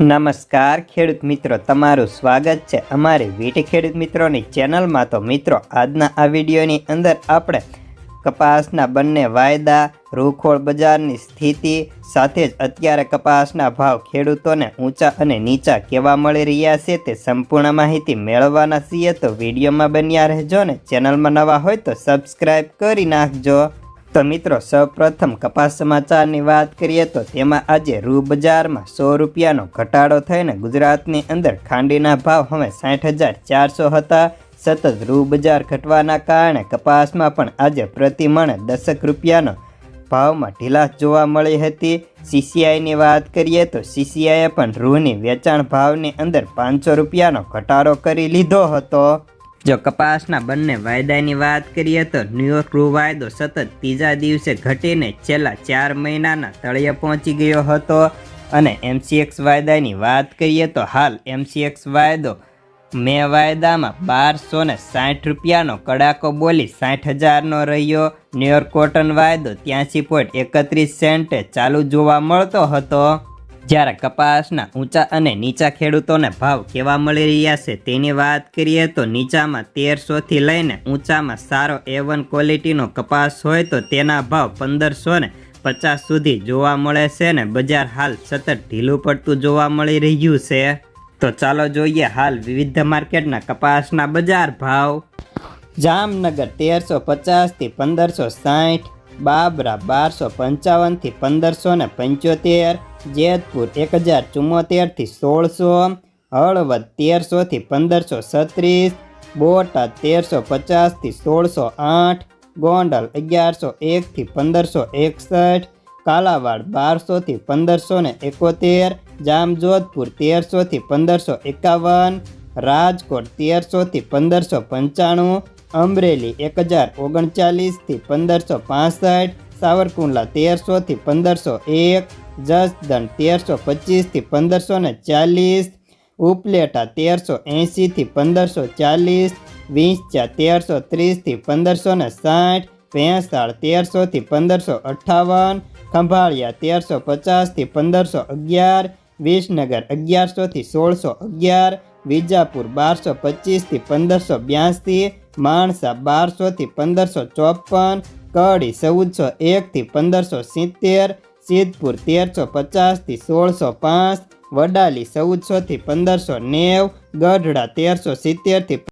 નમસ્કાર, ખેડૂત મિત્રો. તમારું સ્વાગત છે અમારી વીટ ખેડૂત મિત્રોની ચેનલમાં. તો મિત્રો, આજના આ વિડીયોની અંદર આપણે કપાસના બંને વાયદા, રૂખોળ બજારની સ્થિતિ સાથે જ અત્યારે કપાસના ભાવ ખેડૂતોને ઊંચા અને નીચા કેવા મળી રહ્યા છે તે સંપૂર્ણ માહિતી મેળવવાના છીએ. તો વિડીયોમાં બન્યા રહેજો ને. ચેનલમાં નવા હોય તો સબસ્ક્રાઈબ કરી નાખજો. તો મિત્રો, સૌપ્રથમ કપાસ સમાચારની વાત કરીએ તો તેમાં આજે રૂ બજારમાં સો રૂપિયાનો ઘટાડો થઈને ગુજરાતની અંદર ખાંડીના ભાવ હવે સાઠ હજાર ચારસો હતા. સતત રૂ બજાર ઘટવાના કારણે કપાસમાં પણ આજે પ્રતિ મણ દસક રૂપિયાનો ભાવમાં ઢીલાશ જોવા મળી હતી. સીસીઆઈની વાત કરીએ તો સીસીઆઈએ પણ રૂની વેચાણ ભાવની અંદર પાંચસો રૂપિયાનો ઘટાડો કરી લીધો હતો. જો કપાસના બંને વાયદાની વાત કરીએ તો ન્યુયોર્ક રૂ વાયદો સતત ત્રીજા દિવસે ઘટીને છેલ્લા ચાર મહિનાના તળિયે પહોંચી ગયો હતો. અને એમસીએક્સ વાયદાની વાત કરીએ તો હાલ એમસીએક્સ વાયદો મે વાયદામાં બારસો ને સાઠ રૂપિયાનો કડાકો બોલી સાઠ હજારનો રહ્યો. ન્યુયોર્ક કોટન વાયદો ત્યાંસી પોઈન્ટ એકત્રીસ સેન્ટે ચાલુ જોવા મળતો હતો. જ્યારે કપાસના ઊંચા અને નીચા ખેડૂતોને ભાવ કેવા મળી રહ્યા છે તેની વાત કરીએ તો નીચામાં તેરસોથી લઈને ઊંચામાં સારો એ વન ક્વોલિટીનો કપાસ હોય તો તેના ભાવ પંદરસો ને પચાસ સુધી જોવા મળે છે ને બજાર હાલ સતત ઢીલું પડતું જોવા મળી રહ્યું છે. તો ચાલો જોઈએ હાલ વિવિધ માર્કેટના કપાસના બજાર ભાવ. જામનગર તેરસો પચાસથી પંદરસો સાઠ બાબરા બારસો પંચાવનથી પંદરસો ને પંચોતેર, જેતપુર એક હજાર ચુમ્મોતેરથી સોળસો, હળવદ તેરસોથી પંદરસો છત્રીસ, બોટાદ તેરસો પચાસથી સોળસો આઠ, ગોંડલ અગિયારસો એકથી પંદરસો એકસઠ, કાલાવાડ બારસોથી પંદરસો ને એકોતેર, જામજોધપુર તેરસોથી પંદરસો એકાવન, રાજકોટ તેરસોથી પંદરસો પંચાણું અમરેલી એક હજાર ઓગણચાલીસથી પંદરસો પાસઠ, સાવરકુંડલા તેરસોથી પંદરસો એક, જસદણ તેરસો પચીસથી પંદરસો ને ચાલીસ, ઉપલેટા તેરસો એંશીથી પંદરસો ચાલીસ વીંછા તેરસો ત્રીસથી પંદરસો ને સાઠ, ભેંસાળ તેરસોથી પંદરસો અઠ્ઠાવન ખંભાળિયા તેરસો પચાસથી પંદરસો અગિયાર, વિસનગર અગિયારસોથી સોળસો અગિયાર, વિજાપુર બારસો પચીસથી પંદરસો બ્યાસી માણસા બારસોથી પંદરસો ચોપન, કડી ચૌદસો એકથી પંદરસો સિત્તેર, સિદ્ધપુર તેરસો પચાસથી સોળસો પાંચ, વડાલી ચૌદસોથી પંદરસો નેવ, ગઢડા તેરસો સિત્તેરથી